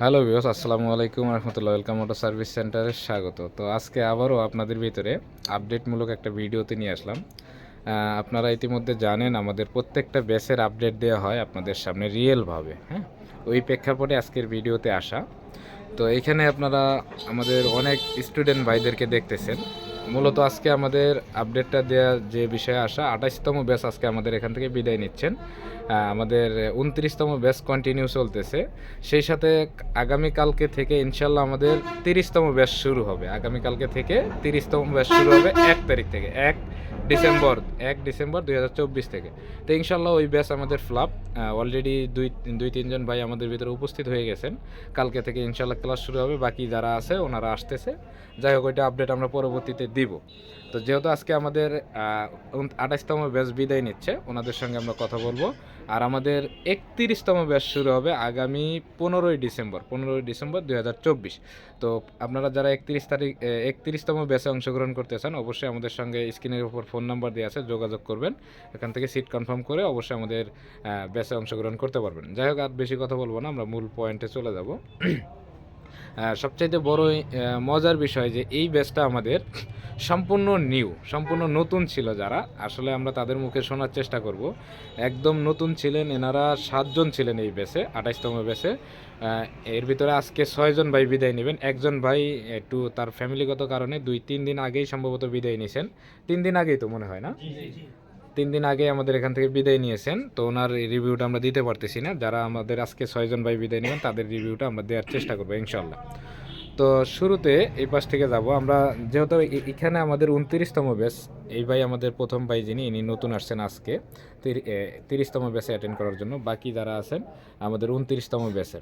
Hello বিয়স আসসালামু আলাইকুম রহমতুল্লাহ, ওয়েলকাম মোটর সার্ভিস সেন্টারে স্বাগত। তো আজকে আবারও আপনাদের ভিতরে আপডেটমূলক একটা ভিডিওতে নিয়ে আসলাম। আপনারা ইতিমধ্যে জানেন, আমাদের প্রত্যেকটা ব্যাচের আপডেট দেওয়া হয় আপনাদের সামনে রিয়েলভাবে হ্যাঁ? ওই প্রেক্ষাপটে আজকের ভিডিওতে আসা। তো এখানে আপনারা আমাদের অনেক স্টুডেন্ট ভাইদেরকে দেখতেছেন। মূলত আজকে আমাদের আপডেটটা দেওয়া যে বিষয়ে আসা, আঠাশতম ব্যাচ আজকে আমাদের এখান থেকে বিদায় নিচ্ছেন। আমাদের উনত্রিশতম ব্যাচ কন্টিনিউ চলতেছে। সেই সাথে আগামীকালকে থেকে ইনশাল্লাহ আমাদের তিরিশতম ব্যাচ শুরু হবে। আগামীকালকে থেকে তিরিশতম ব্যাচ শুরু হবে এক তারিখ থেকে। এক ডিসেম্বর এক ডিসেম্বর দুই হাজার চব্বিশ থেকে। তো ইনশাল্লাহ ওই ব্যাচ আমাদের ফ্লাপ অলরেডি দুই দুই তিনজন ভাই আমাদের ভিতরে উপস্থিত হয়ে গেছেন। কালকে থেকে ইনশাল্লাহ ক্লাস শুরু হবে। বাকি যারা আছে ওনারা আসতেছে। যাই হোক ওইটা আপডেট আমরা পরবর্তীতে দিব। তো যেহেতু আজকে আমাদের আঠাশতম ব্যাচ বিদায় নিচ্ছে, ওনাদের সঙ্গে আমরা কথা বলব। আর আমাদের একত্রিশতম ব্যাচ শুরু হবে আগামী পনেরোই ডিসেম্বর পনেরোই ডিসেম্বর দুই হাজার চব্বিশ। তো আপনারা যারা একত্রিশ তারিখ একত্রিশতম ব্যাচে অংশগ্রহণ করতে চান, অবশ্যই আমাদের সঙ্গে স্ক্রিনের উপর ফোন নাম্বার দেওয়া আছে, যোগাযোগ করবেন। এখান থেকে সিট কনফার্ম করে অবশ্যই আমাদের ব্যাচে অংশগ্রহণ করতে পারবেন। যাই হোক, আর বেশি কথা বলব না, আমরা মূল পয়েন্টে চলে যাব। সবচাইতে বড় মজার বিষয় যে এই ব্যাচটা আমাদের সম্পূর্ণ নিউ, সম্পূর্ণ নতুন ছিল যারা। আসলে আমরা তাদের মুখে শোনার চেষ্টা করব। একদম নতুন ছিলেন এনারা, সাতজন ছিলেন এই ব্যাচে, আঠাইশতম ব্যাচে। এর ভিতরে আজকে ছয়জন ভাই বিদায় নেবেন। একজন ভাই একটু তার ফ্যামিলিগত কারণে দুই, তিন দিন আগেই সম্ভবত বিদায় নিয়েছেন তিন দিন আগেই তো মনে হয় না? তিন দিন আগে আমাদের এখান থেকে বিদায় নিয়েছেন। তো ওনার রিভিউটা আমরা দিতে পারতেছি না। যারা আমাদের আজকে ছয়জন ভাই বিদায় নেবেন, তাদের রিভিউটা আমরা দেওয়ার চেষ্টা করব ইনশাল্লাহ তো শুরুতে এই পাশ থেকে যাব। আমরা যেহেতু এখানে আমাদের উনত্রিশতম ব্যাচ এই ভাই আমাদের প্রথম ভাই যিনি, ইনি নতুন আসছেন আজকে তিরি- তিরিশতম ব্যাচে অ্যাটেন্ড করার জন্য। বাকি যারা আছেন, আমাদের উনত্রিশতম ব্যাচের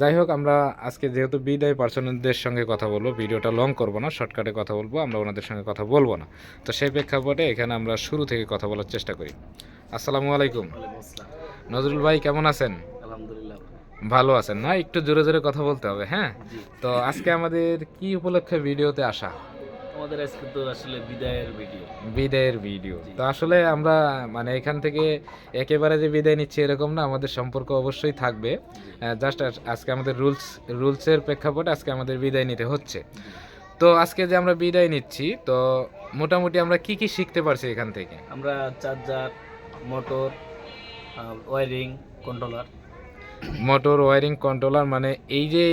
যাই হোক আমরা আজকে যেহেতু বিদায় পার্সনদের সঙ্গে কথা বলব ভিডিওটা লং করব না শর্টকাটে কথা বলব আমরা ওনাদের সঙ্গে কথা বলব না। তো সেই প্রেক্ষাপটে এখানে আমরা শুরু থেকে কথা বলার চেষ্টা করি। আসসালামু আলাইকুম। নজরুল ভাই কেমন আছেন? আলহামদুলিল্লাহ ভালো। আছেন। না একটু জোরে জোরে কথা বলতে হবে হ্যাঁ? তো আজকে আমাদের কি উপলক্ষে ভিডিওতে আসা? আমাদের আজকে তো আসলে বিদায়ের ভিডিও বিদায়ের ভিডিও তো আসলে আমরা মানে এখান থেকে একেবারে যে বিদায় নিচ্ছি এরকম না আমাদের সম্পর্ক অবশ্যই থাকবে। জাস্ট আজকে আমাদের রুলস রুলসের প্রেক্ষাপটে আজকে আমাদের বিদায় নিতে হচ্ছে। তো আজকে যে আমরা বিদায় নিচ্ছি তো মোটামুটি আমরা কি কি শিখতে পারছি এখান থেকে? আমরা charger motor wiring controller motor wiring controller মানে এই যে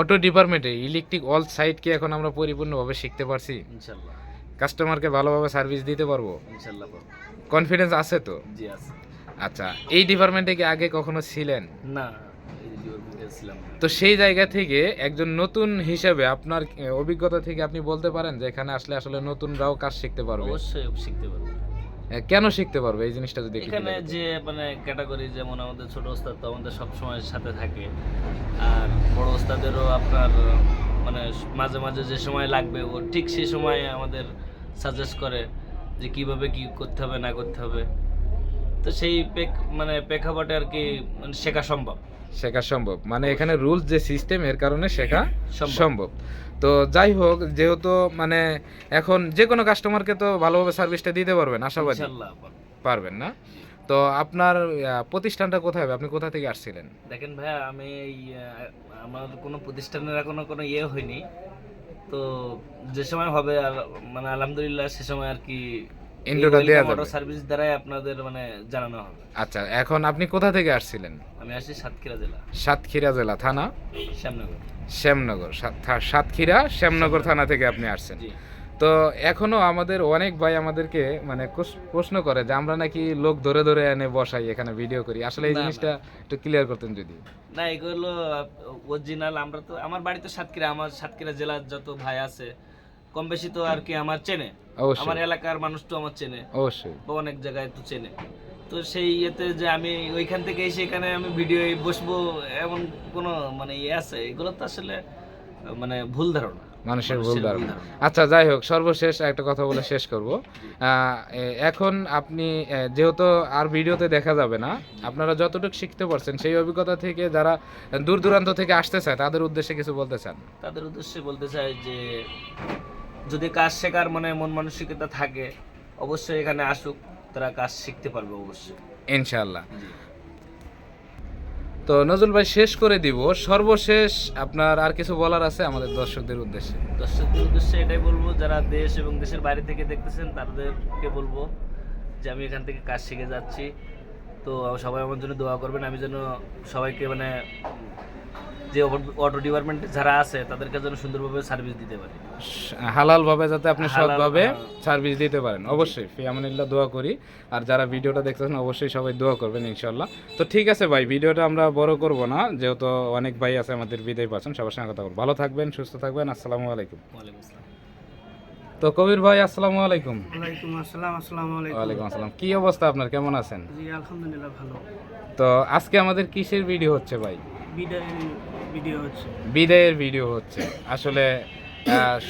অটো ডিপার্টমেন্টে ইলেকট্রিক অল সাইড কি এখন আমরা পরিপূর্ণভাবে শিখতে পারছি। ইনশাল্লাহ। কাস্টমারকে ভালোভাবে সার্ভিস দিতে পারব? ইনশাল্লাহ পারব। কনফিডেন্স আছে তো? জি আছে। আচ্ছা এই ডিপার্টমেন্টে কি আগে কখনো ছিলেন? না। তো সেই জায়গা থেকে একজন নতুন হিসেবে আপনার অভিজ্ঞতা থেকে আপনি বলতে পারেন যে এখানে আসলে আসলে নতুনরাও কাজ শিখতে পারবে? অবশ্যই শিখতে পারব। কেন শিখতে পারবে? এই জিনিসটা যদি এখানে যে মানে ক্যাটাগরি যেমন আমাদের ছোট ওস্তাদ তো আমাদের সব সময় সাথে থাকে। আর বড় ওস্তাদেরও আপনার মানে মাঝে মাঝে যে সময় লাগবে ও ঠিক সেই সময় আমাদের সাজেস্ট করে যে কীভাবে কি করতে হবে না করতে হবে। তো সেই মানে প্রেক্ষাপটে আর কি মানে শেখা সম্ভব। শেখা সম্ভব। মানে এখানে রুলস যে সিস্টেম এর কারণে শেখা সম্ভব। তো যাই হোক যেহেতু মানে এখন যে কোনো কাস্টমারকে তো ভালোভাবে সার্ভিসটা দিতে পারবেন আশাবাদী। পারবেন না? তো আপনার প্রতিষ্ঠানটা কোথায় হবে? আপনি কোথা থেকে আসছিলেন? দেখেন ভাইয়া আমি আমার কোনো প্রতিষ্ঠানের এখনও কোনো ইয়ে হয়নি। তো যে সময় হবে আর মানে আলহামদুলিল্লাহ সে সময় আর কি ইন্ট্রোটা যাবে। সার্ভিস দ্বারাই আপনাদের মানে জানানো হবে। আচ্ছা এখন আপনি কোথা থেকে আসছিলেন? আমি আসি সাতক্ষীরা জেলা। সাতক্ষীরা জেলা থানা? শ্যামনগর। শ্যামনগর সাতক্ষীরা শ্যামনগর থানা থেকে আপনি আসছেন। তো এখনও আমাদের অনেক ভাই আমাদেরকে মানে প্রশ্ন করে যে আমরা নাকি লোক ধরে ধরে এনে বসাই এখানে ভিডিও করি। আসলে এই। জিনিসটা একটু ক্লিয়ার করতেন যদি। না এগুলো অরিজিনাল আমরা তো আমার বাড়ি তো সাতক্ষীরা আমার সাতক্ষীরা জেলার যত ভাই আছে কম বেশি তো আর কি আমার চেনে। আমার এলাকার মানুষ তো আমার চেনে। অবশ্যই। অনেক জায়গায় তো চেনে। তো সেই ইয়েতে যে আমি ওইখান থেকে এসে এখানে আমি ভিডিও বসবো এমন কোনো মানে ইয়ে আছে? এগুলো তো আসলে মানে ভুল ধারণা। মানুষের ভুল ধারণা। আচ্ছা যাই হোক সর্বশেষ একটা কথা বলে শেষ করব। এখন আপনি যেহেতু আর ভিডিওতে দেখা যাবে না আপনারা যতটুকু শিখতে পারছেন সেই অভিজ্ঞতা থেকে যারা দূর দূরান্ত থেকে আসতে চায় তাদের উদ্দেশ্যে কিছু বলতে চান। তাদের উদ্দেশ্যে বলতে চাই যে যদি কাজ শেখার মানে মন মানসিকতা থাকে অবশ্যই এখানে আসুক। তারা কাজ শিখতে পারবে অবশ্যই। ইনশাআল্লাহ। তো নজরুল ভাই শেষ করে দিব। সর্বশেষ আপনার আর কিছু বলার আছে আমাদের দর্শকদের উদ্দেশ্যে? দর্শকদের উদ্দেশ্যে এটাই বলব যারা দেশ এবং দেশের বাইরে থেকে দেখতেছেন তাদেরকে বলব যে আমি এখান থেকে কাজ শিখে যাচ্ছি। তো সবাই আমার জন্য দোয়া করবেন। আমি যেন সবাইকে মানে যে অটো ডিপার্টমেন্টে যারা আছে তাদেরকে যেন সুন্দরভাবে সার্ভিস দিতে পারি। হালাল ভাবে যাতে আপনি সৎভাবে। সার্ভিস দিতে পারেন। অবশ্যই ফিয়ামানিল্লাহ দোয়া করি। আর যারা ভিডিওটা দেখতেছেন অবশ্যই সবাই দোয়া করবেন ইনশাল্লাহ তো ঠিক আছে ভাই ভিডিওটা আমরা বড় করব না যেহেতু অনেক ভাই আছে আমাদের বিদায় পাচ্ছেন সবার সঙ্গে কথা বলব। ভালো থাকবেন সুস্থ থাকবেন আসসালামু আলাইকুম। ওয়ালাইকুম আসসালাম। তো কবির ভাই আসসালামু আলাইকুম। ওয়ালাইকুম আসসালাম আসসালামু আলাইকুম। ওয়ালাইকুম আসসালাম। কি অবস্থা আপনার? কেমন আছেন? জি আলহামদুলিল্লাহ ভালো। তো আজকে আমাদের কিসের ভিডিও হচ্ছে ভাই? ভিডিও হচ্ছে। বিদায়ের ভিডিও হচ্ছে। আসলে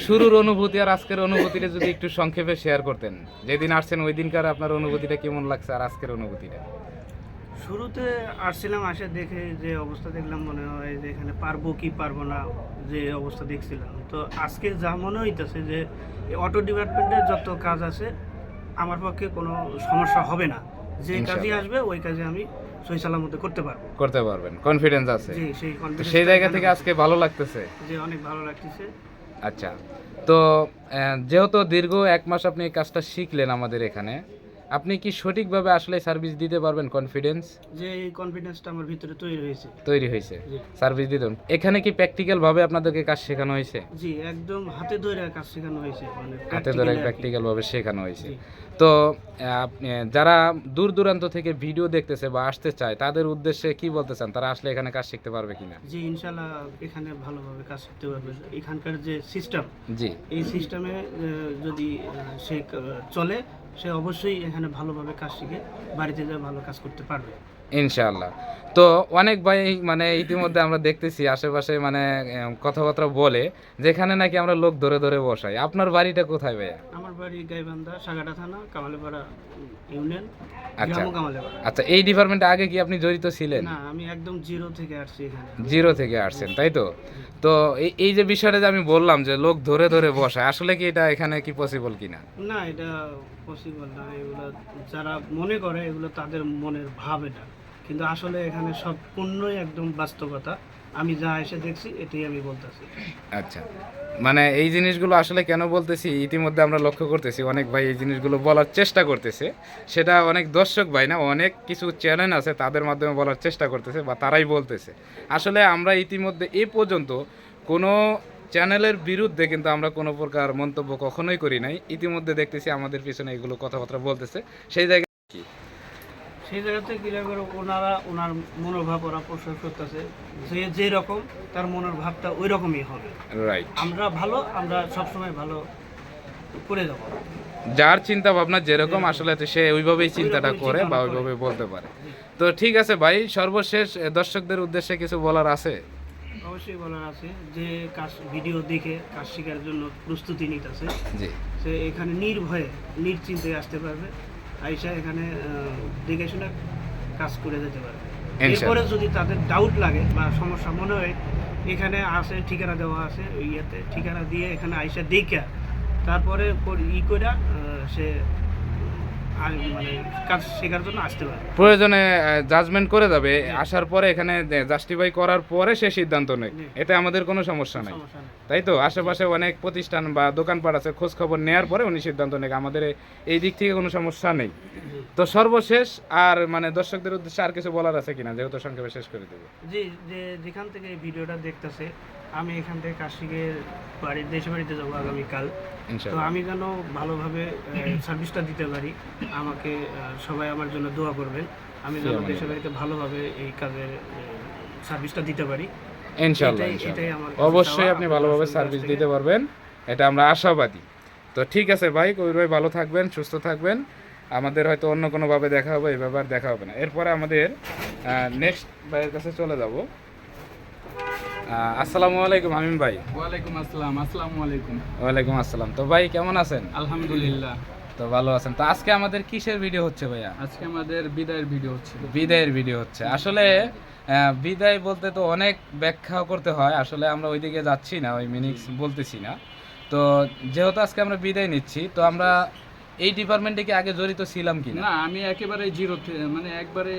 শুরুর অনুভূতি আর আজকের অনুভূতিটা যদি একটু সংক্ষেপে শেয়ার করতেন। যেদিন আসছেন ওই দিনকার আপনার অনুভূতিটা কেমন লাগছে আর আজকের অনুভূতিটা? শুরুতে আসছিলাম আসে দেখে যে অবস্থা দেখলাম মনে হয় যে এখানে পারব কি পারব না যে অবস্থা দেখছিলাম। তো আজকে যা মনে হইতেছে যে অটো ডিপার্টমেন্টের যত কাজ আছে আমার পক্ষে কোনো সমস্যা হবে না। যে কাজই আসবে ওই কাজে আমি সই সালামতে করতে পারব। করতে পারবেন কনফিডেন্স আছে। জি সেই সেই জায়গা থেকে আজকে ভালো লাগতেছে? জি অনেক ভালো লাগতেছে। আচ্ছা তো যেহেতু দীর্ঘ এক মাস আপনি এই কাজটা শিখলেন আমাদের এখানে আপনি কি সঠিকভাবে আসলে সার্ভিস দিতে পারবেন কনফিডেন্স যে এই কনফিডেন্সটা আমার ভিতরে তৈরি হয়েছে। তৈরি হয়েছে। সার্ভিস দিতেন এখানে কি প্যাকটিক্যাল ভাবে আপনাদেরকে কাজ শেখানো হয়েছে? জি একদম হাতে ধরে কাজ শেখানো হয়েছে মানে হাতে ধরে প্র্যাকটিক্যাল ভাবে শেখানো হয়েছে। তো আপনি যারা দূর দূরান্ত থেকে ভিডিও দেখতেছে বা আসতে চায় তাদের উদ্দেশ্যে কি বলতে চান? তারা আসলে এখানে কাজ শিখতে পারবে কিনা? জি ইনশাল্লাহ এখানে ভালোভাবে কাজ করতে পারবে। এখানকার যে সিস্টেম জি। এই সিস্টেমে যদি সে চলে সে অবশ্যই এখানে ভালোভাবে কাজ শিখে বাড়িতে যা ভালো কাজ করতে পারবে। ইনশাআল্লাহ। তো অনেক ভাই মানে ইতিমধ্যে আমরা দেখতেছি আশেপাশে মানে কথাবার্তা বলে যেখানে নাকি আমরা লোক ধরে ধরে বসাই। আপনার বাড়িটা কোথায় ভাইয়া? আমার বাড়ি গাইবান্ধা সাগাটা থানা কামালেপাড়া ইউনিয়ন আচ্ছা। আচ্ছা এই ডিপার্টমেন্টে আগে কি আপনি জড়িত ছিলেন? না আমি একদম জিরো থেকে আসছি এখানে। জিরো থেকে আসছেন তাই তো? তো এই এই যে বিষয়টা যে আমি বললাম যে লোক ধরে ধরে বসায় আসলে কি এটা এখানে কি পসিবল কিনা? না এটা পসিবল না, এগুলো যারা মনে করে, এগুলো তাদের মনের ভাব এটা কিন্তু আসলে এখানে সম্পূর্ণই একদম বাস্তবতা। আমি যা এসে দেখছি, এটাই আমি বলতেছি। আচ্ছা। মানে এই জিনিসগুলো আসলে কেন বলতেছি, ইতিমধ্যে আমরা লক্ষ্য করতেছি, অনেক ভাই এই জিনিসগুলো বলার চেষ্টা করতেছে। সেটা অনেক দর্শক ভাই না, অনেক কিছু চ্যানেল আছে, তাদের মাধ্যমে বলার চেষ্টা করতেছে বা তারাই বলতেছে। আসলে আমরা ইতিমধ্যে এ পর্যন্ত কোনো চ্যানেলের বিরুদ্ধে কিন্তু আমরা কোনো প্রকার মন্তব্য কখনোই করি নাই। ইতিমধ্যে দেখতেছি আমাদের পিছনে এগুলো কথাবার্তা বলতেছে। সেই জায়গায় কি? সেই জায়গাতে করে ওনারা ওনার মনোভাব ওরা প্রকাশ করতেছে যে যে রকম তার মনের ভাবটা ওই রকমই হবে। রাইট আমরা ভালো আমরা সবসময় ভালো করে যাব। যার চিন্তা ভাবনা যেরকম। আসলে সে ওইভাবেই চিন্তাটা করে বা ওইভাবে বলতে পারে। তো ঠিক আছে ভাই সর্বশেষ দর্শকদের উদ্দেশ্যে কিছু বলার আছে? অবশ্যই বলার আছে যে কাজ ভিডিও দেখে কাজ শেখার জন্য প্রস্তুতি নিতেছে। জি। সে এখানে নির্ভয়ে নিশ্চিন্তে আসতে পারবে। আইসা এখানে দেখে শুনে কাজ করে যেতে পারবে। এরপরে যদি তাদের ডাউট লাগে বা সমস্যা মনে হয় এখানে আছে ঠিকানা দেওয়া আছে ওই ইয়েতে ঠিকানা দিয়ে এখানে আইসা দেখা তারপরে পর- ই করে সে মানে কাজ শেখার জন্য আসতে পারে। প্রয়োজনে জাজমেন্ট করে যাবে। আসার পরে এখানে জাস্টিফাই করার পরে সে সিদ্ধান্ত নেয়। এতে আমাদের কোনো সমস্যা নাই। নেই। তাই তো? আশেপাশে অনেক প্রতিষ্ঠান বা দোকানপাট আছে খোঁজ খবর নেওয়ার পরে উনি সিদ্ধান্ত নেয়। আমাদের এই দিক থেকে কোনো সমস্যা নেই। তো সর্বশেষ আর মানে দর্শকদের উদ্দেশ্যে আর কিছু বলার আছে কিনা? যেহেতু সংক্ষেপে শেষ করে দেবো। জি যে যেখান থেকে ভিডিওটা দেখতেছে আমি এখান থেকে শিখে বাড়ির দেশে বাড়িতে যাব আগামীকাল। তো আমি যেন ভালোভাবে সার্ভিসটা দিতে পারি আমাকে সবাই আমার জন্য দোয়া করবেন। আমি যেন জি, দেশে বাড়িতে ভালোভাবে এই কাজের সার্ভিসটা দিতে পারি। ইনশাল্লাহ অবশ্যই আপনি ভালোভাবে সার্ভিস দিতে পারবেন। এটা আমরা আশাবাদী। তো ঠিক আছে ভাই কবির ভাই ভালো থাকবেন সুস্থ থাকবেন। আমাদের হয়তো অন্য কোনোভাবে দেখা হবে এই ব্যাপার দেখা হবে না। এরপরে আমাদের নেক্সট ভাইয়ের কাছে চলে যাব। আসসালামু আলাইকুম আমিন ভাই। ওয়ালাইকুম আসসালাম আসসালামু আলাইকুম। ওয়ালাইকুম আসসালাম। তো ভাই কেমন আছেন? আলহামদুলিল্লাহ। তো ভালো আছেন। তো আজকে আমাদের কিসের ভিডিও হচ্ছে ভাইয়া? আজকে আমাদের বিদায়ের ভিডিও হচ্ছে। বিদায়ের ভিডিও হচ্ছে। আসলে বিদায় বলতে তো অনেক ব্যাখ্যা করতে হয়। আসলে আমরা ওইদিকে যাচ্ছি না ওই মিনিংস বলতেছি না। তো যেহেতু আজকে আমরা বিদায় নিচ্ছি তো আমরা এই ডিপার্টমেন্টে কি আগে জড়িত ছিলাম কিনা? না আমি একেবারে জিরো মানে একবারে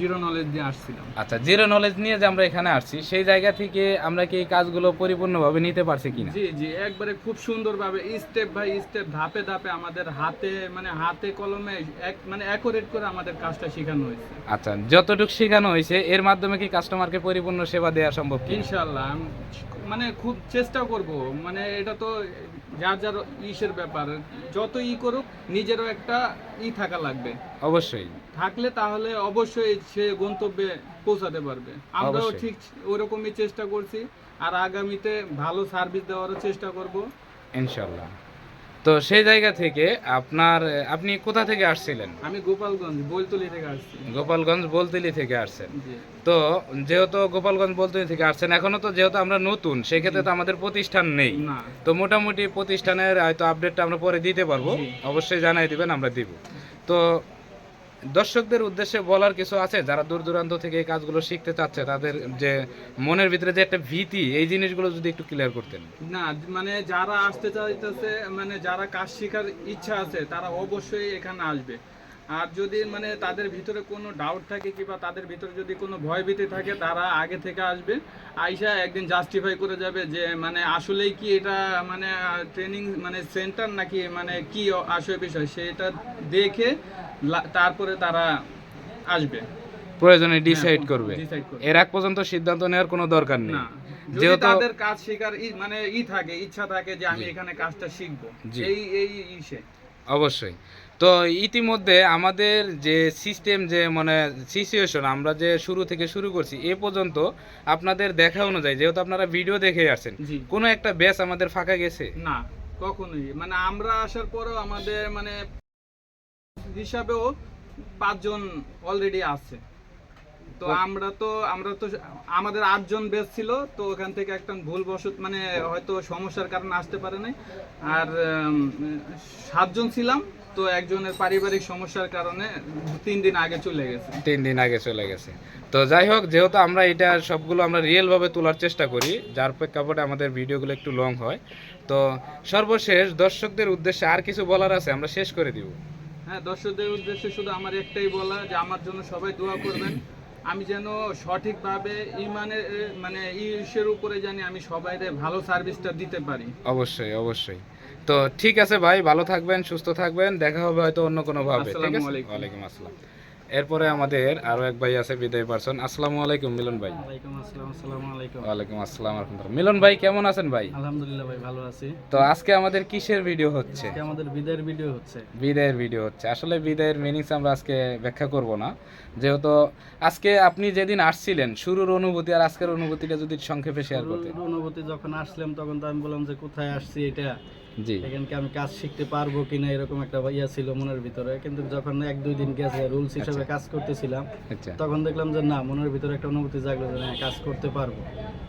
জিরো নলেজ দিয়ে আসছিলাম। আচ্ছা জিরো নলেজ নিয়ে যে আমরা এখানে আসছি সেই জায়গা থেকে আমরা কি এই কাজগুলো পরিপূর্ণভাবে নিতে পারছি কিনা? জি জি একবারে খুব সুন্দরভাবে স্টেপ বাই স্টেপ ধাপে ধাপে আমাদের হাতে মানে হাতে কলমে এক মানে অ্যাকোরেট করে আমাদের কাজটা শেখানো হয়েছে। আচ্ছা যতটুকু শেখানো হয়েছে এর মাধ্যমে কি কাস্টমারকে পরিপূর্ণ সেবা দেওয়া সম্ভব কি ইনশাল্লাহ আমি মানে খুব চেষ্টা করব। মানে এটা তো যার যার ইসের ব্যাপার। যত ই করুক নিজেরও একটা ই থাকা লাগবে। অবশ্যই। থাকলে তাহলে অবশ্যই সে গন্তব্যে পৌঁছাতে পারবে। আমরাও। ঠিক ওরকমই চেষ্টা করছি। আর আগামীতে ভালো সার্ভিস দেওয়ারও চেষ্টা করব। ইনশাল্লাহ তো সেই জায়গা থেকে আপনার আপনি কোথা থেকে আসছিলেন? আমি গোপালগঞ্জ বলতলি থেকে আসছি। গোপালগঞ্জ বলতলি থেকে আসছেন। তো যেহেতু গোপালগঞ্জ বলতলি থেকে আসছেন এখনও তো যেহেতু আমরা নতুন সেক্ষেত্রে তো আমাদের প্রতিষ্ঠান নেই। তো মোটামুটি প্রতিষ্ঠানের হয়তো আপডেটটা আমরা পরে দিতে পারব। অবশ্যই জানাই দিবেন আমরা দিব। তো দর্শকদের উদ্দেশ্যে বলার কিছু আছে? যারা দূর দূরান্ত থেকে এই কাজগুলো শিখতে চাচ্ছে, তাদের যে মনের ভিতরে যে একটা ভীতি, এই জিনিসগুলো যদি একটু ক্লিয়ার করতেন। না মানে যারা আসতে চাইতেছে মানে যারা কাজ শেখার ইচ্ছা আছে, তারা অবশ্যই এখানে আসবে। আর যদি মানে তাদের ভিতরে কোনো ডাউট থাকে কিংবা তাদের ভিতরে যদি কোনো ভয়ভীতি থাকে তারা আগে থেকে আসবে। আইসা একদিন জাস্টিফাই করে যাবে যে মানে আসলেই কি এটা মানে ট্রেনিং মানে সেন্টার নাকি মানে কি আসলে বিষয় সেটা দেখে তারপরে তারা আসবে। প্রয়োজনে ডিসাইড করবে। এর আগ পর্যন্ত সিদ্ধান্ত নেওয়ার কোনো দরকার নেই। যেহেতু তাদের কাজ শেখার মানে ই থাকে ইচ্ছা থাকে যে আমি এখানে কাজটা শিখব। এই এই ইসে। অবশ্যই। তো ইতিমধ্যে আমাদের যে সিস্টেম যে মানে সিচুয়েশন আমরা যে শুরু থেকে শুরু করছি এ পর্যন্ত আপনাদের দেখা অনুযায়ী যেহেতু আপনারা ভিডিও দেখে আসছেন কোনো একটা ব্যাচ আমাদের ফাঁকা গেছে? না কখনোই। মানে আমরা আসার পরও আমাদের মানে হিসাবেও পাঁচজন অলরেডি আছে। তো আমরা তো আমরা তো আমাদের আটজন বেস ছিল তো ওখান থেকে একটা ভুল বশত মানে হয়তো সমস্যার কারণে আসতে পারে নাই। আর সাতজন ছিলাম তো একজনের পারিবারিক সমস্যার কারণে তিন দিন আগে চলে গেছে। তিন দিন আগে চলে গেছে। তো যাই হোক যেহেতু আমরা এটা সবগুলো আমরা রিয়েল ভাবে তোলার চেষ্টা করি যার প্রেক্ষাপটে আমাদের ভিডিওগুলো একটু লং হয় তো সর্বশেষ দর্শকদের উদ্দেশ্যে আর কিছু বলার আছে? আমরা শেষ করে দিব। হ্যাঁ দর্শকদের উদ্দেশ্যে শুধু আমার একটাই বলা যে আমার জন্য সবাই দোয়া করবেন। আমি যেন সঠিকভাবে ইমানের মানে ইসের উপরে জানি আমি সবাইকে ভালো সার্ভিসটা দিতে পারি। অবশ্যই অবশ্যই। তো ঠিক আছে ভাই ভালো থাকবেন সুস্থ থাকবেন দেখা হবে হয়তো অন্য কোনো ভাবে ঠিক আলাইকুম আছে আলাইকুম। ওয়ালাইকুম আসসালাম। এরপরে আমাদের আরও এক ভাই আছে বিদায় পারসন আসসালামু আলাইকুম মিলন ভাই। ওয়ালাইকুম আসসালাম আসসালামু আলাইকুম। ওয়ালাইকুম আসসালাম রহমতুল্লাহ মিলন ভাই কেমন আছেন ভাই? আলহামদুলিল্লাহ ভাই ভালো আছি। তো আজকে আমাদের কিসের ভিডিও হচ্ছে? আজকে আমাদের বিদায়ের ভিডিও হচ্ছে। বিদায়ের ভিডিও হচ্ছে। আসলে বিদায়ের মিনিংস আমরা আজকে ব্যাখ্যা করব না। যেহেতু আজকে আপনি যেদিন আসছিলেন শুরুর অনুভূতি আর আজকের অনুভূতিটা যদি সংক্ষেপে শেয়ার করতেন। অনুভূতি যখন আসলাম তখন তো আমি বললাম যে কোথায় আসছি এটা? এখানকে আমি কাজ শিখতে পারব কিনা এরকম একটা ইয়া ছিল মনের ভিতরে। কিন্তু যখন এক দুই দিন গেছে রুলস হিসেবে কাজ করতেছিলাম আচ্ছা। তখন দেখলাম যে না মনের ভিতরে একটা অনুভূতি জাগলো যে হ্যাঁ কাজ করতে পারব।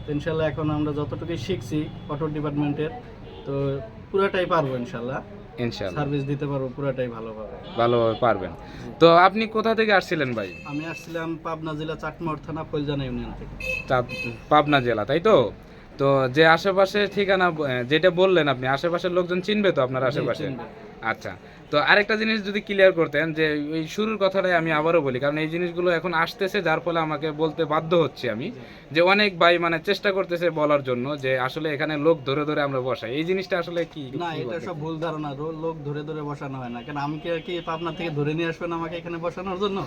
তো ইনশাল্লাহ এখন আমরা যতটুকু শিখছি অটো ডিপার্টমেন্টের তো পুরাটাই পারব ইনশাল্লাহ। ইনশাআল্লাহ সার্ভিস দিতে পারব পুরাটাই ভালোভাবে। ভালোভাবে পারবেন। তো আপনি কোথা থেকে আসছিলেন ভাই? আমি আসছিলাম পাবনা জেলা চাটমোহর থানা ফৈলজানা ইউনিয়ন থেকে। পাবনা জেলা তাই তো? তো যে আশেপাশে ঠিকানা যেটা বললেন আপনি আশেপাশের লোকজন চিনবে তো আপনার আশেপাশে। আচ্ছা তো আরেকটা জিনিস যদি ক্লিয়ার করতেন যে ওই শুরুর কথাটাই আমি আবারও বলি কারণ এই জিনিসগুলো এখন আসতেছে যার ফলে আমাকে বলতে বাধ্য হচ্ছি আমি যে অনেক ভাই মানে চেষ্টা করতেছে বলার জন্য যে আসলে এখানে লোক ধরে ধরে আমরা বসাই। এই জিনিসটা আসলে কি না এটা সব ভুল ধারণা লোক ধরে ধরে বসানো হয় না। কেন আমি কি পাবনা থেকে ধরে নিয়ে আসবেন আমাকে এখানে বসানোর জন্য?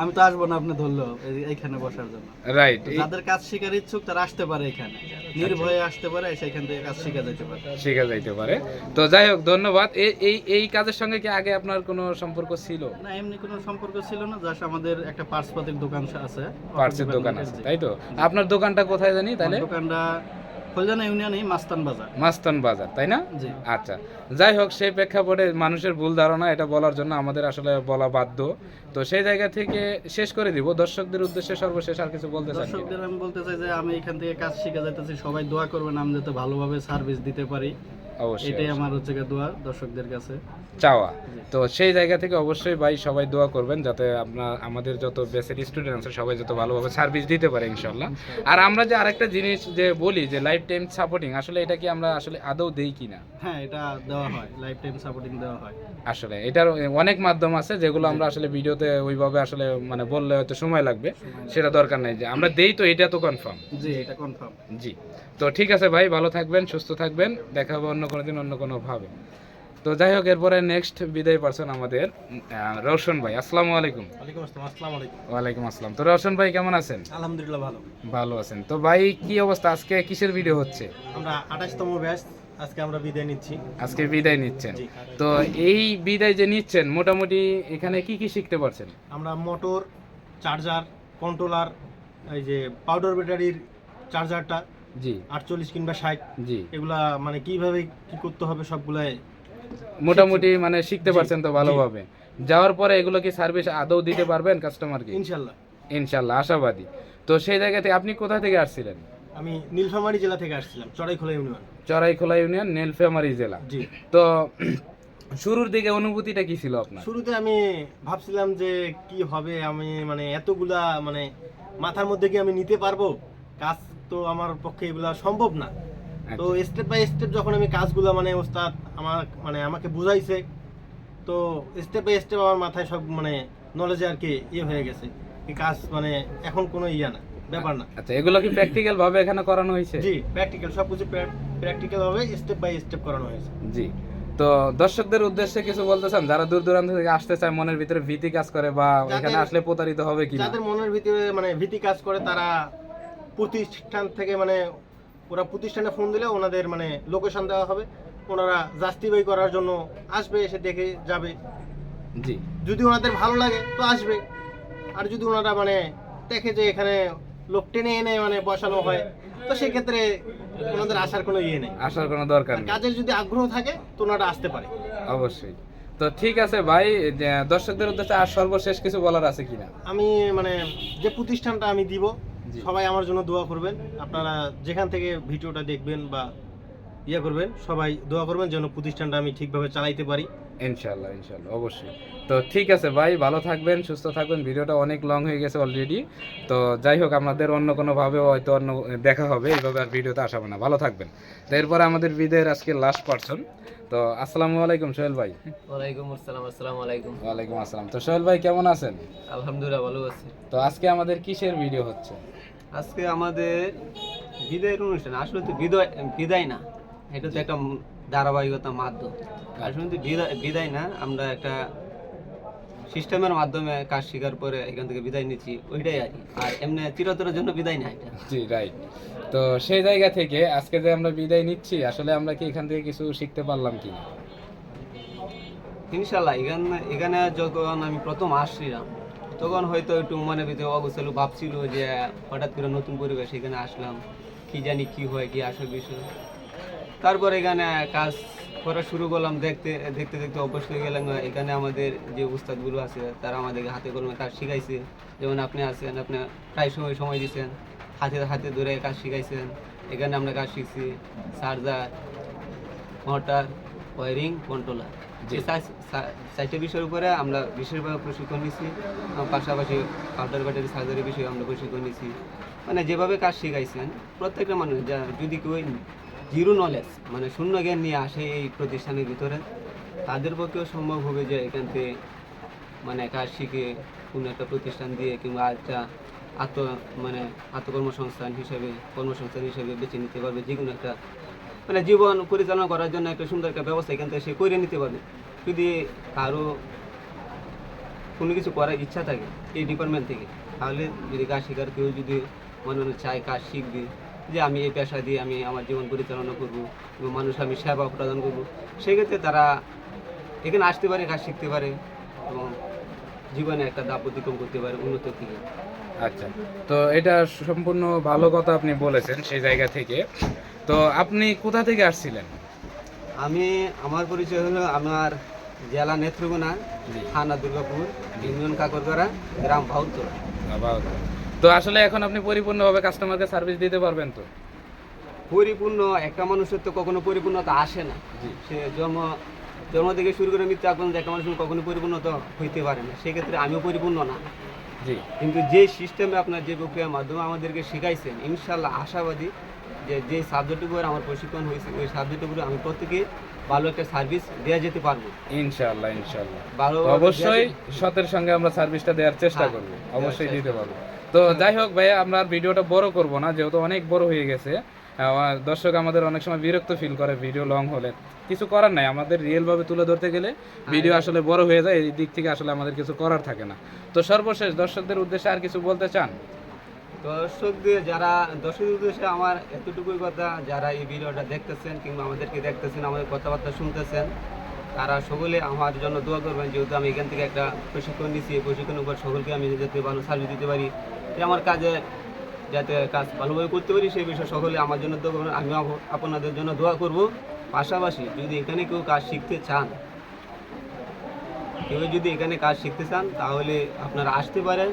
আমি তো আসব না আপনি ধরলো এইখানে বসার জন্য। রাইট যাদের কাজ শেখার ইচ্ছুক তারা আসতে পারে এখানে। নির্ভয়ে আসতে পারে সেখান থেকে কাজ শেখা যেতে পারে। শেখা যাইতে পারে। তো যাই হোক ধন্যবাদ। এই এই এই কাজের সঙ্গে কি আগে আপনার কোনো সম্পর্ক ছিল? না এমনি কোনো সম্পর্ক ছিল না জাস্ট আমাদের একটা পার্সপাতির দোকান আছে। পার্সের দোকান আছে তাই তো? আপনার দোকানটা কোথায় জানি তাহলে? দোকানটা ফলজানা ইউনিয়নে মাস্তান বাজার। মাস্তান বাজার তাই না? আচ্ছা যাই হোক সেই প্রেক্ষাপটে মানুষের ভুল ধারণা এটা বলার জন্য আমাদের আসলে বলা বাধ্য। তো সেই জায়গা থেকে শেষ করে দিব। দর্শকদের উদ্দেশ্যে সর্বশেষ আর কিছু বলতে কি? দর্শকদের আমি বলতে চাই যে আমি এখান থেকে কাজ শিখে যাইতেছি। সবাই দোয়া করবেন আমি যাতে ভালোভাবে সার্ভিস দিতে পারি। অবশ্যই এটাই আমার হচ্ছে দোয়া দর্শকদের কাছে। চাওয়া। তো সেই জায়গা থেকে অবশ্যই ভাই সবাই দোয়া করবেন যাতে আপনার আমাদের যত বেসের স্টুডেন্ট আছে সবাই যত ভালোভাবে সার্ভিস দিতে পারে ইনশাল্লাহ আর আমরা যে আরেকটা জিনিস যে বলি যে লাইফ টাইম সাপোর্টিং আসলে এটা কি আমরা আসলে আদৌ দেই কিনা? হ্যাঁ এটা দেওয়া হয় লাইফ টাইম সাপোর্টিং দেওয়া হয়। আসলে এটার অনেক মাধ্যম আছে যেগুলো আমরা আসলে ভিডিওতে ওইভাবে আসলে মানে বললে হয়তো সময় লাগবে সেটা দরকার নেই যে আমরা দেই তো এটা তো কনফার্ম জি এটা কনফার্ম জি তো ঠিক আছে ভাই ভালো থাকবেন সুস্থ থাকবেন দেখা হবে অন্য কোনো দিন অন্য কোনো ভাবে। তো যাই হোক এরপরে নেক্সট বিদায় পারছেন আমাদের আহ, রওশন ভাই। আসসালামু আলাইকুম। ওয়ালাইকুম আসসালাম আসসালামু আলাইকুম। ওয়ালাইকুম আসসালাম। তো রওশন ভাই কেমন আছেন? আলহামদুলিল্লাহ ভালো। ভালো আছেন। তো ভাই কি অবস্থা? আজকে কিসের ভিডিও হচ্ছে? আমরা আঠাশতম ব্যাচ আজকে আমরা বিদায় নিচ্ছি। আজকে বিদায় নিচ্ছেন। তো এই বিদায় যে নিচ্ছেন মোটামুটি এখানে কি কি শিখতে পারছেন? আমরা মোটর চার্জার কন্ট্রোলার এই যে পাউডার ব্যাটারির চার্জারটা জি। আটচল্লিশ কিংবা ষাট। জি। এগুলা মানে কীভাবে কি করতে হবে সবগুলাই মোটামুটি মানে শিখতে পারছেন তো ভালোভাবে। যাওয়ার পরে এগুলো কি সার্ভিস আদৌ দিতে পারবেন কাস্টমারকে ইনশাল্লাহ। ইনশাল্লাহ আশাবাদী। তো সেই জায়গা থেকে আপনি কোথা থেকে আসছিলেন? আমি নীলফামারী জেলা থেকে আসছিলাম চড়াইখোলা ইউনিয়ন। চড়াইখোলা ইউনিয়ন নীলফামারী জেলা। জি। তো শুরুর দিকে অনুভূতিটা কি ছিল আপনার? শুরুতে আমি ভাবছিলাম যে কি হবে আমি মানে এতগুলা মানে মাথার মধ্যে কি আমি নিতে পারব? কাজ তো আমার পক্ষে এগুলা সম্ভব না। তো আচ্ছা। স্টেপ বাই স্টেপ যখন আমি কাজগুলো মানে ওস্তাদ আমার মানে আমাকে বুঝাইছে তো স্টেপ বাই স্টেপ আমার মাথায় সব মানে নলেজে আর কি ইয়ে হয়ে গেছে কাজ মানে এখন কোনো ইয়া না ব্যাপার না। আচ্ছা এগুলো কি প্র্যাকটিক্যাল ভাবে এখানে করানো হয়েছে? জি প্র্যাকটিক্যাল সব কিছু প্র্যাকটিক্যাল ভাবে স্টেপ বাই স্টেপ করানো হয়েছে। জি তো দর্শকদের উদ্দেশ্যে কিছু বলতে চান? যারা দূর দূরান্ত থেকে আসতে চায় মনের ভিতরে ভীতি কাজ করে বা এখানে আসলে প্রতারিত হবে কি যাদের মনের ভিতরে মানে ভীতি কাজ করে তারা প্রতিষ্ঠান থেকে মানে ওরা প্রতিষ্ঠানে ফোন দিলে ওনাদের মানে লোকেশন দেওয়া হবে। ওনারা জাস্টিফাই করার জন্য আসবে এসে দেখে যাবে। জি। যদি ওনাদের ভালো লাগে তো আসবে। আর যদি ওনারা মানে দেখে যে এখানে লোক টেনে এনে মানে বসানো হয় তো সেক্ষেত্রে ওনাদের আসার কোনো ইয়ে নেই। আসার কোনো দরকার নেই। কাজের যদি আগ্রহ থাকে তো ওনারা আসতে পারে। অবশ্যই। তো ঠিক আছে ভাই দর্শকদের উদ্দেশ্যে আর সর্বশেষ কিছু বলার আছে কিনা? আমি মানে যে প্রতিষ্ঠানটা আমি দিব। সবাই আমার জন্য দোয়া করবেন। আপনারা যেখান থেকে ভিডিওটা দেখবেন বা ইয়ে করবেন সবাই দোয়া করবেন যেন প্রতিষ্ঠানটা আমি ঠিকভাবে চালাইতে পারি। ইনশাল্লাহ ইনশাল্লাহ অবশ্যই। তো ঠিক আছে ভাই ভালো থাকবেন সুস্থ থাকবেন। ভিডিওটা অনেক লং হয়ে গেছে অলরেডি তো যাই হোক আমাদের অন্য কোনোভাবে হয়তো অন্য দেখা হবে এইভাবে আর ভিডিওতে আসাবো না। ভালো থাকবেন। তো এরপরে আমাদের বিদের আজকে লাস্ট পার্সন তো আসসালামু আলাইকুম সোহেল ভাই। ওয়ালাইকুম আসসালাম আসসালামু আলাইকুম। ওয়ালাইকুম আসসালাম। তো সোহেল ভাই কেমন আছেন? আলহামদুলিল্লাহ ভালো আছি। তো আজকে আমাদের কিসের ভিডিও হচ্ছে? আজকে আমাদের বিদায়ের অনুষ্ঠান। আসলে তো বিদায় বিদায় না। এটা তো একটা ধারাবাহিকতা মাধ্যম। আসলে তো বিদায় বিদায় না। আমরা একটা সিস্টেমের মাধ্যমে কাজ শেখার পরে এখান থেকে বিদায় নিচ্ছি। ওইটাই আর কি। আর এমনি চিরতরের জন্য বিদায় না এটা। জি রাইট তো সেই জায়গা থেকে আজকে যে আমরা বিদায় নিচ্ছি, আসলে আমরা কি এখান থেকে কিছু শিখতে পারলাম কি ইনশাল্লাহ এখানে এখানে যখন আমি প্রথম আসছিলাম তখন হয়তো একটু মনে ভিতরে অবস্থা ভাবছিল যে হঠাৎ করে নতুন পরিবেশ এখানে আসলাম, কি জানি কি হয়, কি আসল বিষয়। তারপর এখানে কাজ করা শুরু করলাম, দেখতে দেখতে দেখতে অভ্যস্ত হয়ে গেলাম। এখানে আমাদের যে উস্তাদগুলো আছে, তারা আমাদেরকে হাতে কলমে কাজ শিখাইছে। যেমন আপনি আছেন, আপনি প্রায় সময় সময় দিচ্ছেন। হাতে হাতে ধরে কাজ শিখাইছেন। এখানে আমরা কাজ শিখছি। চার্জার মোটর ওয়ারিং কন্ট্রোলার যে চারটে বিষয়ের উপরে আমরা বিশেষভাবে প্রশিক্ষণ নিচ্ছি পাশাপাশি পাউডার ব্যাটারি সার্জারি বিষয়ে আমরা প্রশিক্ষণ নিচ্ছি মানে যেভাবে কাজ শিখাইছেন প্রত্যেকটা মানুষ যা যদি কেউ জিরো নলেজ মানে শূন্য জ্ঞান নিয়ে আসে এই প্রতিষ্ঠানের ভিতরে তাদের পক্ষেও সম্ভব হবে যে এখান থেকে মানে কাজ শিখে কোনো একটা প্রতিষ্ঠান দিয়ে কিংবা একটা আত্ম মানে আত্মকর্মসংস্থান হিসেবে, কর্মসংস্থান হিসেবে বেছে নিতে পারবে যে কোনো একটা মানে জীবন পরিচালনা করার জন্য একটা সুন্দর একটা ব্যবস্থা এখান থেকে সে করে নিতে পারবে। যদি কারও কোনো কিছু করার ইচ্ছা থাকে এই ডিপার্টমেন্ট থেকে, তাহলে যদি কাজ শেখার কেউ যদি মনে মনে চায়, কাজ শিখবে, যে আমি এই পেশা দিয়ে আমি আমার জীবন পরিচালনা করব এবং মানুষ আমি সেবা প্রদান করব, সেক্ষেত্রে তারা এখানে আসতে পারে, কাজ শিখতে পারে এবং জীবনে একটা দাপ অতিক্রম করতে পারে উন্নত থেকে আচ্ছা। তো এটা সম্পূর্ণ ভালো কথা আপনি বলেছেন সেই জায়গা থেকে। তো আপনি কোথা থেকে আসছিলেন? আমি আমার পরিচয় হলো আমার জেলা নেত্রকোনা থানা দুর্গাপুর ইউনিয়ন কাকরগড়া গ্রাম ভাউতলা তো আসলে এখন আপনি পরিপূর্ণভাবে কাস্টমারকে সার্ভিস দিতে পারবেন তো? পরিপূর্ণ একটা মানুষের তো কখনো পরিপূর্ণতা আসে না। সে জন্ম জন্ম থেকে শুরু করে মৃত্যু পর্যন্ত একটা মানুষের কখনো পরিপূর্ণতা হইতে পারে না। সেক্ষেত্রে আমিও পরিপূর্ণ না। জি। কিন্তু যে সিস্টেমে আপনার যে প্রক্রিয়ার মাধ্যমে আমাদেরকে শেখাইছেন ইনশাল্লাহ আশাবাদী যে যে সাবজেক্টের উপরে আমার প্রশিক্ষণ হয়েছে ওই সাবজেক্টের উপরে আমি প্রত্যেকে ভালো একটা সার্ভিস দেওয়া যেতে পারব। ইনশাল্লাহ ইনশাল্লাহ। ভালো অবশ্যই সতের সঙ্গে আমরা সার্ভিসটা দেওয়ার চেষ্টা করব। করব অবশ্যই দিতে পারব। তো যাই হোক ভাইয়া আমরা ভিডিওটা বড় করব না যেহেতু অনেক বড় হয়ে গেছে। দর্শক আমাদের অনেক সময় বিরক্ত ফিল করে ভিডিও লং হলে। কিছু করার নাই আমাদের রিয়েল ভাবে তুলে ধরতে গেলে ভিডিও আসলে বড় হয়ে যায় এই দিক থেকে আসলে আমাদের কিছু করার থাকে না। তো সর্বশেষ দর্শকদের উদ্দেশ্যে আর কিছু বলতে চান? দর্শকদের যারা দর্শকদের উদ্দেশ্যে আমার এতটুকুই কথা যারা এই ভিডিওটা দেখতেছেন কিংবা আমাদেরকে দেখতেছেন আমাদের কথাবার্তা শুনতেছেন তারা সকলে আমার জন্য দোয়া করবেন। যেহেতু আমি এখান থেকে একটা প্রশিক্ষণ নিচ্ছি এই প্রশিক্ষণের উপর সকলকে আমি যাতে ভালো সার্ভিস দিতে পারি। আমার কাজে যাতে কাজ ভালোভাবে করতে পারি সেই বিষয়ে সকলে আমার জন্য করবেন। আমি আপনাদের জন্য দোয়া করব। পাশাপাশি যদি এখানে কেউ কাজ শিখতে চান কেউ যদি এখানে কাজ শিখতে চান তাহলে আপনারা আসতে পারেন।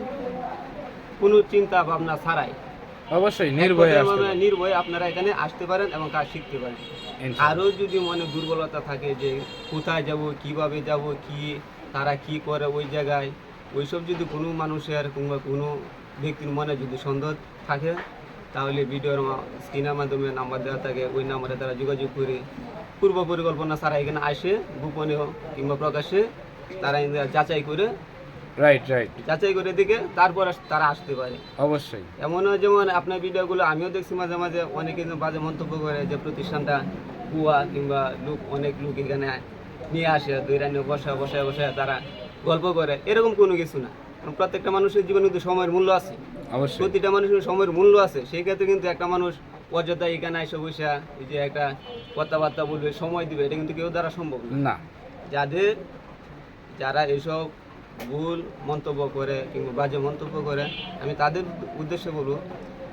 কোনো চিন্তা ভাবনা ছাড়াই। অবশ্যই নির্ভয়ে মানে। নির্ভয়ে আপনারা এখানে আসতে পারেন এবং কাজ শিখতে পারেন। আরও যদি মনে দুর্বলতা থাকে যে কোথায় যাব কীভাবে যাব কি তারা কি করে ওই জায়গায় ওইসব যদি কোনো মানুষের কিংবা কোনো ব্যক্তির মনে যদি সন্দেহ থাকে তাহলে ভিডিওর স্ক্রিনের মাধ্যমে নাম্বার দেওয়া থাকে ওই নাম্বারে তারা যোগাযোগ করে পূর্ব পরিকল্পনা ছাড়া এখানে আসে গোপনে কিংবা প্রকাশ্যে তারা যাচাই করে রাইট রাইট যাচাই করে দিকে তারপর তারা আসতে পারে। অবশ্যই। এমনও যেমন আপনার ভিডিওগুলো আমিও দেখছি মাঝে মাঝে অনেকে বাজে মন্তব্য করে যে প্রতিষ্ঠানটা কুয়া কিংবা লোক অনেক লোক এখানে নিয়ে আসে দুই রান্না বসা বসায় বসায় তারা গল্প করে। এরকম কোনো কিছু না। কারণ প্রত্যেকটা মানুষের জীবনে কিন্তু সময়ের মূল্য আছে। অবশ্যই। প্রতিটা মানুষের সময়ের মূল্য আছে। সেই ক্ষেত্রে কিন্তু একটা মানুষ অযোধ্যা এখানে এসে বসে এই যে একটা কথাবার্তা বলবে সময় দিবে এটা কিন্তু কেউ দ্বারা সম্ভব না। যাদের যারা এসব ভুল মন্তব্য করে কিংবা বাজে মন্তব্য করে আমি তাদের উদ্দেশ্যে বলব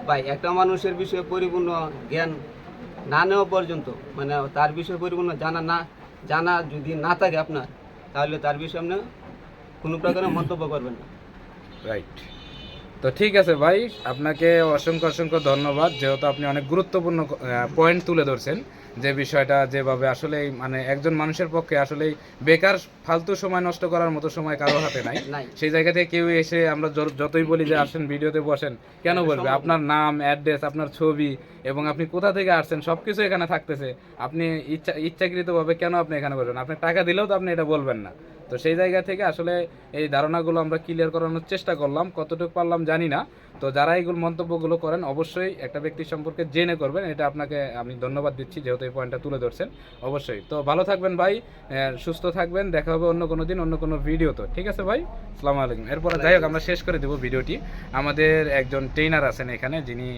ভাই একটা মানুষের বিষয়ে পরিপূর্ণ জ্ঞান না নেওয়া পর্যন্ত মানে তার বিষয়ে পরিপূর্ণ জানা না জানা যদি না থাকে আপনার তাহলে তার বিষয়ে আপনি কোনো প্রকারের মন্তব্য করবেন না। রাইট তো ঠিক আছে ভাই আপনাকে অসংখ্য অসংখ্য ধন্যবাদ। যেহেতু আপনি অনেক গুরুত্বপূর্ণ পয়েন্ট তুলে ধরছেন যে বিষয়টা যেভাবে আসলে মানে একজন মানুষের পক্ষে আসলে বেকার ফালতু সময় নষ্ট করার মতো সময় কারও হাতে নাই। সেই জায়গা থেকে কেউ এসে আমরা যতই বলি যে আসেন ভিডিওতে বসেন কেন বলবে? আপনার নাম অ্যাড্রেস আপনার ছবি এবং আপনি কোথা থেকে আসছেন সব কিছু এখানে থাকতেছে। আপনি ইচ্ছা ইচ্ছাকৃতভাবে কেন আপনি এখানে বলবেন আপনি টাকা দিলেও তো আপনি এটা বলবেন না। তো সেই জায়গা থেকে আসলে এই ধারণাগুলো আমরা ক্লিয়ার করানোর চেষ্টা করলাম। কতটুকু পারলাম জানি না। তো যারা এইগুলো মন্তব্যগুলো করেন, অবশ্যই একটা ব্যক্তি সম্পর্কে জেনে করবেন। এটা আপনাকে আমি ধন্যবাদ দিচ্ছি যেহেতু এই পয়েন্টটা তুলে ধরছেন। অবশ্যই। তো ভালো থাকবেন ভাই সুস্থ থাকবেন। দেখা হবে অন্য কোনো দিন, অন্য কোনো ভিডিও তো ঠিক আছে ভাই? সালাম আলাইকুম। এরপর যাই হোক, আমরা শেষ করে দেবো ভিডিওটি। আমাদের একজন ট্রেনার আছেন এখানে, যিনি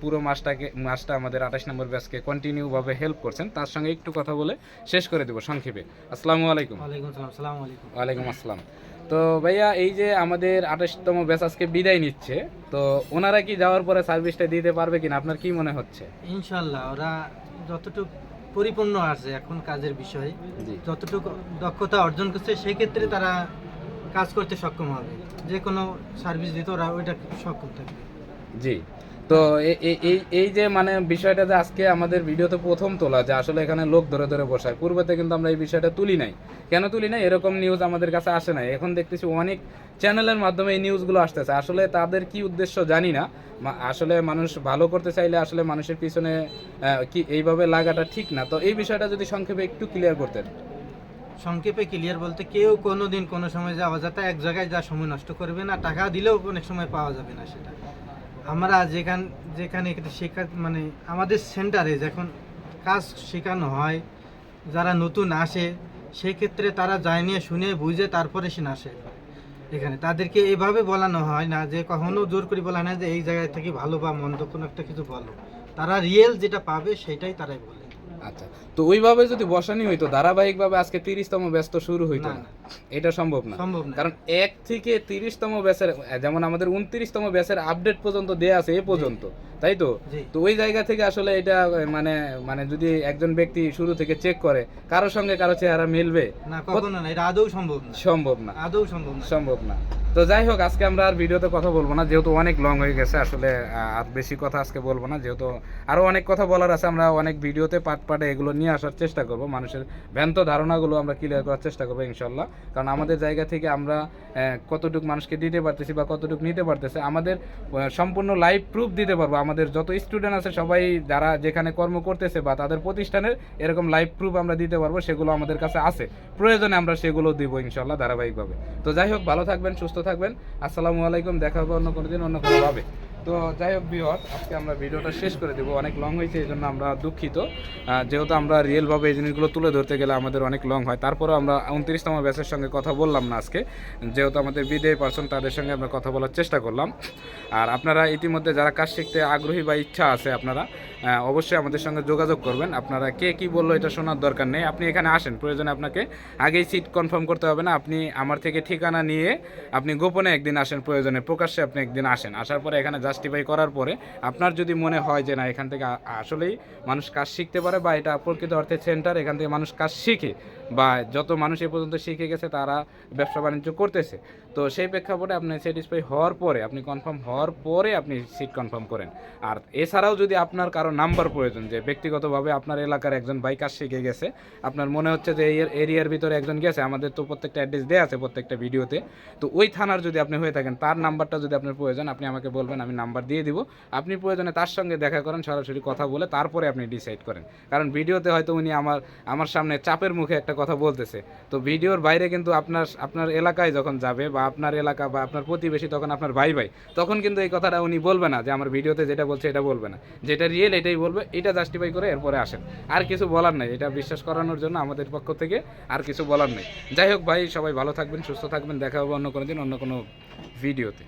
পুরো মাসটাকে, মাসটা আমাদের আঠাশ নম্বর ব্যাচকে কন্টিনিউভাবে হেল্প করছেন। তার সঙ্গে একটু কথা বলে শেষ করে দেবো সংক্ষেপে। আসসালামু আলাইকুম। ওয়ালাইকুম আসসালাম তো ভাইয়া এই যে আমাদের আঠাশতম ব্যাচ আজকে বিদায় নিচ্ছে তো ওনারা কি যাওয়ার পরে সার্ভিসটা দিতে পারবে কিনা? আপনার কি মনে হচ্ছে? ইনশাল্লাহ ওরা যতটুকু পরিপূর্ণ আছে এখন কাজের বিষয়ে যতটুকু দক্ষতা অর্জন করছে সেই ক্ষেত্রে তারা কাজ করতে সক্ষম হবে। যে কোনো সার্ভিস দিতে ওরা ওইটা সক্ষম থাকবে। জি। তো এই এই যে মানে বিষয়টা যে আজকে আমাদের ভিডিওতে প্রথম তোলা, যে আসলে এখানে লোক ধরে ধরে বসায়, পূর্বেতে কিন্তু আমরা এই বিষয়টা তুলি নাই। কেন তুলি নাই? এরকম নিউজ আমাদের কাছে আসে নাই। এখন দেখতেছি অনেক চ্যানেলের মাধ্যমে এই নিউজগুলো আসতেছে। আসলে তাদের কি উদ্দেশ্য জানি না। আসলে মানুষ ভালো করতে চাইলে আসলে মানুষের পিছনে কি এইভাবে লাগাটা ঠিক না। তো এই বিষয়টা যদি সংক্ষেপে একটু ক্লিয়ার করতেন। সংক্ষেপে ক্লিয়ার বলতে কেউ কোনো দিন কোনো সময় যাওয়া যাতে এক জায়গায় যা সময় নষ্ট করবে না, টাকা দিলেও অনেক সময় পাওয়া যাবে না সেটা। আমরা যেখান, যেখানে শেখা মানে আমাদের সেন্টারে যখন কাজ শেখানো হয়, যারা নতুন আসে, সেক্ষেত্রে তারা যায় নিয়ে শুনে বুঝে তারপরে সে আসে। এখানে তাদেরকে এভাবে বলানো হয় না যে কখনো জোর করে বলা না যে এই জায়গায় থেকে ভালো বা মন্দ কোনো একটা কিছু বলো। তারা রিয়েল যেটা পাবে সেটাই তারাই বলে আচ্ছা তো ওইভাবে যদি বসানি হইতো ধারাবাহিকভাবে আজকে তিরিশতম ব্যস্ত শুরু হইতো না, না। এটা সম্ভব না। সম্ভব না। কারণ এক থেকে তিরিশতম ব্যাচের যেমন আমাদের উনত্রিশতম ব্যাচের আপডেট পর্যন্ত দেয়া আছে এ পর্যন্ত। তাই তো? তো ওই জায়গা থেকে আসলে এটা মানে মানে যদি একজন ব্যক্তি শুরু থেকে চেক করে কারোর সঙ্গে কারও চেহারা মিলবে? না কখনো না এটা আদৌ সম্ভব না। সম্ভব না। আদৌ সম্ভব না। সম্ভব না। তো যাই হোক আজকে আমরা আর ভিডিওতে কথা বলব না যেহেতু অনেক লং হয়ে গেছে আসলে আর বেশি কথা আজকে বলব না যেহেতু আরও অনেক কথা বলার আছে আমরা অনেক ভিডিওতে পাট পাটে এগুলো নিয়ে আসার চেষ্টা করব মানুষের ভ্যান্ত ধারণাগুলো আমরা ক্লিয়ার করার চেষ্টা করব ইনশাল্লাহ। কারণ আমাদের জায়গা থেকে আমরা কতটুকু মানুষকে দিতে পারতেছি বা কতটুকু নিতে পারতেছি আমাদের সম্পূর্ণ লাইভ প্রুফ দিতে পারব আমাদের যত স্টুডেন্ট আছে সবাই যারা যেখানে কর্ম করতেছে বা তাদের প্রতিষ্ঠানের এরকম লাইভ প্রুফ আমরা দিতে পারব, সেগুলো আমাদের কাছে আছে। প্রয়োজনে আমরা সেগুলো দিব ইনশাল্লাহ ধারাবাহিকভাবে। তো যাই হোক, ভালো থাকবেন, সুস্থ থাকবেন। আসসালামু আলাইকুম, দেখা হবে অন্য কোনো দিন, অন্য কোনোভাবে। তো যাই হোক বিহর আজকে আমরা ভিডিওটা শেষ করে দেবো। অনেক লং হয়েছে, এই জন্য আমরা দুঃখিত। যেহেতু আমরা রিয়েলভাবে এই জিনিসগুলো তুলে ধরতে গেলে আমাদের অনেক লং হয়, তারপরেও আমরা উনত্রিশতম ব্যাচের সঙ্গে কথা বললাম না আজকে। যেহেতু আমাদের বিদেয় পার্সন তাদের সঙ্গে আমরা কথা বলার চেষ্টা করলাম। আর আপনারা ইতিমধ্যে যারা কাজ শিখতে আগ্রহী বা ইচ্ছা আছে আপনারা অবশ্যই আমাদের সঙ্গে যোগাযোগ করবেন। আপনারা কে কি বলল এটা শোনার দরকার নেই। আপনি এখানে আসেন, প্রয়োজনে আপনাকে আগেই সিট কনফার্ম করতে হবে না। আপনি আমার থেকে ঠিকানা নিয়ে আপনি গোপনে একদিন আসেন, প্রয়োজনে প্রকাশ্যে আপনি একদিন আসেন। আসার পরে এখানে জাস্টিফাই করার পরে আপনার যদি মনে হয় যে না, এখান থেকে আসলেই মানুষ কাজ শিখতে পারে বা এটা প্রকৃত অর্থে সেন্টার এখান থেকে মানুষ কাজ শিখে বা যত মানুষ এ পর্যন্ত শিখে গেছে, তারা ব্যবসা বাণিজ্য করতেছে। তো সেই প্রেক্ষাপটে আপনি স্যাটিসফাই হওয়ার পরে, আপনি কনফার্ম হওয়ার পরে আপনি সিট কনফার্ম করেন। আর এছাড়াও যদি আপনার কারও নাম্বার প্রয়োজন, যে ব্যক্তিগতভাবে আপনার এলাকার একজন ভাই কাজ শিখে গেছে, আপনার মনে হচ্ছে যে এই এরিয়ার ভিতরে একজন গেছে, আমাদের তো প্রত্যেকটা অ্যাড্রেস দেওয়া আছে প্রত্যেকটা ভিডিওতে তো ওই থানার যদি আপনি হয়ে থাকেন, তার নাম্বারটা যদি আপনার প্রয়োজন, আপনি আমাকে বলবেন, আমি নাম্বার দিয়ে দিব। আপনি প্রয়োজনে তার সঙ্গে দেখা করেন, সরাসরি কথা বলে তারপরে আপনি ডিসাইড করেন। কারণ ভিডিওতে হয়তো উনি আমার আমার সামনে চাপের মুখে একটা কথা বলতেছে। তো ভিডিওর বাইরে কিন্তু আপনার আপনার এলাকায় যখন যাবে বা আপনার এলাকা বা আপনার প্রতিবেশী তখন আপনার ভাই ভাই, তখন কিন্তু এই কথাটা উনি বলবে না যে আমার ভিডিওতে যেটা বলছে এটা বলবে না। যেটা রিয়েল এটাই বলবে, এটা জাস্টিফাই করে এরপরে আসেন। আর কিছু বলার নাই, এটা বিশ্বাস করানোর জন্য আমাদের পক্ষ থেকে আর কিছু বলার নেই। যাই হোক ভাই, সবাই ভালো থাকবেন, সুস্থ থাকবেন, দেখা হবে অন্য কোনো দিন, অন্য কোনো ভিডিওতে।